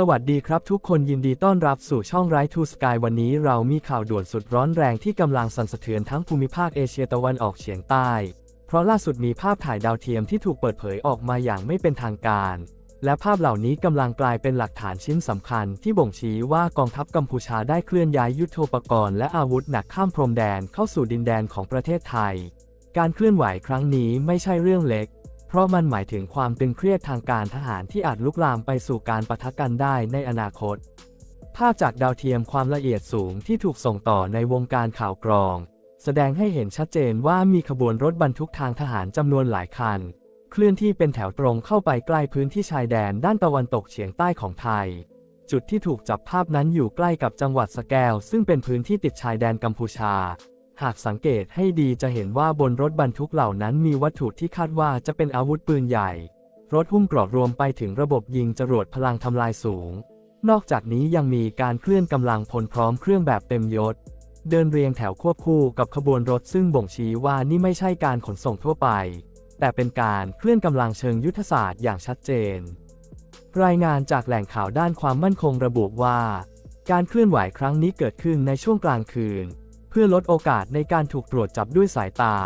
สวัสดีครับทุกคนยินดีต้อนรับสู่ช่องไรทูสกายวันนี้เรามีข่าวด่วนสุดร้อนแรงที่กำลังสั่นสะเทือนทั้งภูมิภาคเอเชียตะวันออกเฉียงใต้ เพราะล่าสุดมีภาพถ่ายดาวเทียมที่ถูกเปิดเผยออกมาอย่างไม่เป็นทางการ และภาพเหล่านี้กำลังกลายเป็นหลักฐานชิ้นสำคัญที่บ่งชี้ว่ากองทัพกัมพูชาได้เคลื่อนย้ายยุทโธปกรณ์และอาวุธหนักข้ามพรมแดนเข้าสู่ดินแดนของประเทศไทย การเคลื่อนไหวครั้งนี้ไม่ใช่เรื่องเล็ก เพราะมันหมายถึงความตึงเครียดทางการทหารที่อาจลุกลามไปสู่การปะทะกันได้ในอนาคต ภาพจากดาวเทียมความละเอียดสูงที่ถูกส่งต่อในวงการข่าวกรอง แสดงให้เห็นชัดเจนว่ามีขบวนรถบรรทุกทางทหารจำนวนหลายคัน เคลื่อนที่เป็นแถวตรงเข้าไปใกล้พื้นที่ชายแดนด้านตะวันตกเฉียงใต้ของไทย จุดที่ถูกจับภาพนั้นอยู่ใกล้กับจังหวัดสแก้วซึ่งเป็นพื้นที่ติดชายแดนกัมพูชา หากสังเกตให้ดีจะเห็นว่าบนรถบรรทุกเหล่านั้นมีวัตถุที่คาดว่าจะเป็นอาวุธปืนใหญ่ รถหุ้มเกรอบรวมไปถึงระบบยิงจรวดพลังทำลายสูง นอกจากนี้ยังมีการเคลื่อนกำลังพลพร้อมเครื่องแบบเต็มยศ เดินเรียงแถวควบคู่กับขบวนรถซึ่งบ่งชี้ว่านี่ไม่ใช่การขนส่งทั่วไป แต่เป็นการเคลื่อนกำลังเชิงยุทธศาสตร์อย่างชัดเจน รายงานจากแหล่งข่าวด้านความมั่นคงระบุว่า การเคลื่อนไหวครั้งนี้เกิดขึ้นในช่วงกลางคืน พื่อลดโอกาสในการถูกตรวจจับด้วยสายตา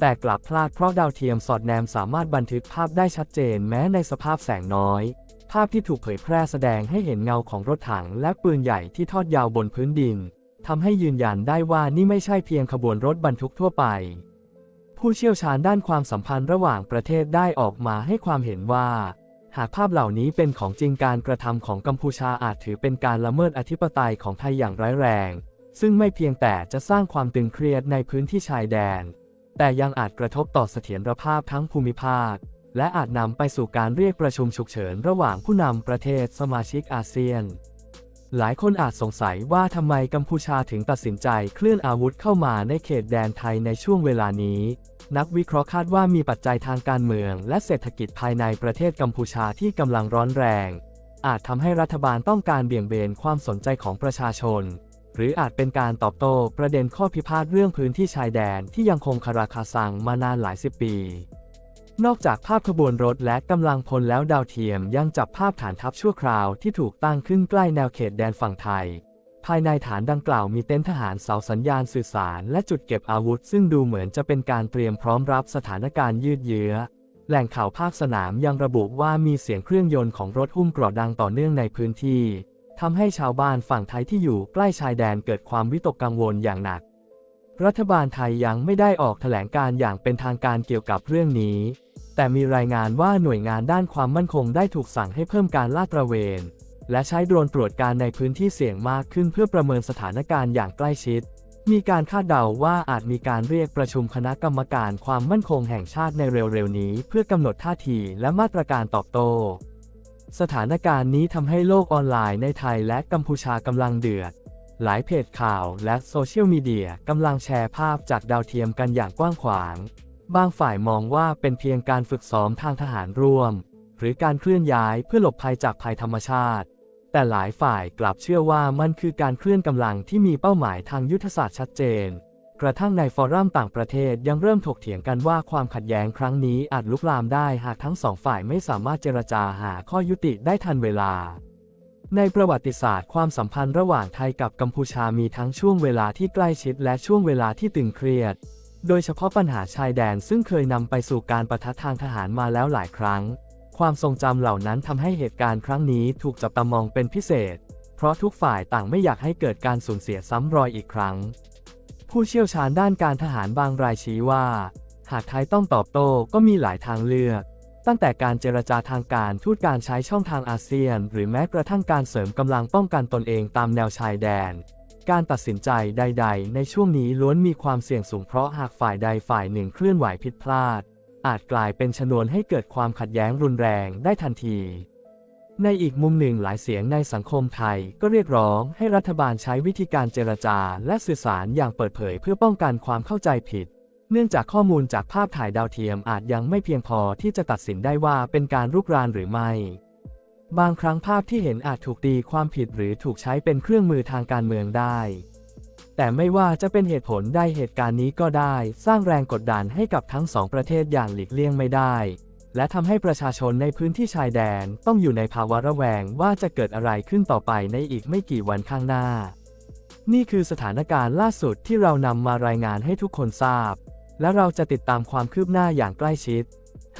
แต่กลับพลาดเพราะดาวเทียมสอดแนมสามารถบันทึกภาพได้ชัดเจนแม้ในสภาพแสงน้อย ภาพที่ถูกเผยแพร่แสดงให้เห็นเงาของรถถังและปืนใหญ่ที่ทอดยาวบนพื้นดินทำให้ยืนยันได้ว่านี่ไม่ใช่เพียงขบวนรถบรรทุกทั่วไป ผู้เชี่ยวชาญด้านความสัมพันธ์ระหว่างประเทศได้ออกมาให้ความเห็นว่า หากภาพเหล่านี้เป็นของจริงการกระทำของกัมพูชาอาจถือเป็นการละเมิดอธิปไตยของไทยอย่างร้ายแรง ซึ่งไม่เพียงแต่จะสร้างความตึงเครียดในพื้นที่ชายแดน แต่ยังอาจกระทบต่อเสถียรภาพทั้งภูมิภาค และอาจนำไปสู่การเรียกประชุมฉุกเฉินระหว่างผู้นำประเทศสมาชิกอาเซียน หลายคนอาจสงสัยว่าทำไมกัมพูชาถึงตัดสินใจเคลื่อนอาวุธเข้ามาในเขตแดนไทยในช่วงเวลานี้ นักวิเคราะห์คาดว่ามีปัจจัยทางการเมืองและเศรษฐกิจภายในประเทศกัมพูชาที่กำลังร้อนแรง อาจทำให้รัฐบาลต้องการเบี่ยงเบนความสนใจของประชาชน หรืออาจเป็นการตอบโต้ประเด็นข้อพิพาทเรื่องพื้นที่ชายแดนที่ยังคงคาราคาซังมานานหลายสิบปี นอกจากภาพขบวนรถและกำลังพลแล้วดาวเทียมยังจับภาพฐานทัพชั่วคราวที่ถูกตั้งขึ้นใกล้แนวเขตแดนฝั่งไทย ภายในฐานดังกล่าวมีเต็นท์ทหารเสาสัญญาณสื่อสารและจุดเก็บอาวุธ ซึ่งดูเหมือนจะเป็นการเตรียมพร้อมรับสถานการณ์ยืดเยื้อแหล่งข่าวภาคสนามยังระบุว่ามีเสียงเครื่องยนต์ของรถหุ้มกราะดังต่อเนื่องในพื้นที่ ทำให้ชาวบ้านฝั่งไทยที่อยู่ใกล้ชายแดนเกิดความวิตกกังวลอย่างหนัก รัฐบาลไทยยังไม่ได้ออกแถลงการอย่างเป็นทางการเกี่ยวกับเรื่องนี้ แต่มีรายงานว่าหน่วยงานด้านความมั่นคงได้ถูกสั่งให้เพิ่มการลาดตระเวน และใช้โดรนตรวจการในพื้นที่เสี่ยงมากขึ้นเพื่อประเมินสถานการณ์อย่างใกล้ชิด มีการคาดเดาว่าอาจมีการเรียกประชุมคณะกรรมการความมั่นคงแห่งชาติในเร็วๆนี้ เพื่อกำหนดท่าทีและมาตรการตอบโต้ สถานการณ์นี้ทำให้โลกออนไลน์ในไทยและกัมพูชากำลังเดือด หลายเพจข่าวและโซเชียลมีเดียกำลังแชร์ภาพจากดาวเทียมกันอย่างกว้างขวาง บางฝ่ายมองว่าเป็นเพียงการฝึกซ้อมทางทหารร่วม หรือการเคลื่อนย้ายเพื่อหลบภัยจากภัยธรรมชาติ แต่หลายฝ่ายกลับเชื่อว่ามันคือการเคลื่อนกำลังที่มีเป้าหมายทางยุทธศาสตร์ชัดเจน กระทั่งในฟอรัมต่างประเทศยังเริ่มถกเถียงกันว่าความขัดแย้งครั้งนี้อาจลุกลามได้หากทั้งสองฝ่ายไม่สามารถเจรจาหาข้อยุติได้ทันเวลา ในประวัติศาสตร์ความสัมพันธ์ระหว่างไทยกับกัมพูชามีทั้งช่วงเวลาที่ใกล้ชิดและช่วงเวลาที่ตึงเครียด โดยเฉพาะปัญหาชายแดนซึ่งเคยนำไปสู่การประทะทางทหารมาแล้วหลายครั้ง ความทรงจำเหล่านั้นทำให้เหตุการณ์ครั้งนี้ถูกจับตามองเป็นพิเศษ เพราะทุกฝ่ายต่างไม่อยากให้เกิดการสูญเสียซ้ำรอยอีกครั้ง ผู้เชี่ยวชาญด้านการทหารบางรายชี้ว่า หากไทยต้องตอบโต้ก็มีหลายทางเลือก ตั้งแต่การเจรจาทางการทูตการใช้ช่องทางอาเซียน หรือแม้กระทั่งการเสริมกำลังป้องกันตนเองตามแนวชายแดน การตัดสินใจใด ๆ ในช่วงนี้ล้วนมีความเสี่ยงสูงเพราะหากฝ่ายใดฝ่ายหนึ่งเคลื่อนไหวผิดพลาด อาจกลายเป็นชนวนให้เกิดความขัดแย้งรุนแรงได้ทันที ในอีกมุมหนึ่งหลายเสียงในสังคมไทย ก็เรียกร้องให้รัฐบาลใช้วิธีการเจรจาและสื่อสารอย่างเปิดเผยเพื่อป้องกันความเข้าใจผิด เนื่องจากข้อมูลจากภาพถ่ายดาวเทียมอาจยังไม่เพียงพอที่จะตัดสินได้ว่าเป็นการรุกรานหรือไม่ บางครั้งภาพที่เห็นอาจถูกตีความผิดหรือถูกใช้เป็นเครื่องมือทางการเมืองได้ แต่ไม่ว่าจะเป็นเหตุผลใดเหตุการณ์นี้ก็ได้ สร้างแรงกดดันให้กับทั้งสองประเทศอย่างหลีกเลี่ยงไม่ได้ และทำให้ประชาชนในพื้นที่ชายแดนต้องอยู่ในภาวะระแวงว่าจะเกิดอะไรขึ้นต่อไปในอีกไม่กี่วันข้างหน้า นี่คือสถานการณ์ล่าสุดที่เรานำมารายงานให้ทุกคนทราบ และเราจะติดตามความคืบหน้าอย่างใกล้ชิด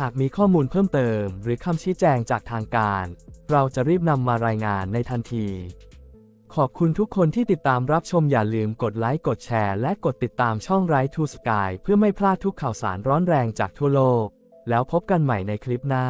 หากมีข้อมูลเพิ่มเติม หรือคำชี้แจงจากทางการ เราจะรีบนำมารายงานในทันที ขอบคุณทุกคนที่ติดตามรับชมอย่าลืมกดไลค์กดแชร์และกดติดตามช่องไรทูสกายเพื่อไม่พลาดทุกข่าวสารร้อนแรงจากทั่วโลก แล้วพบกันใหม่ในคลิปหน้า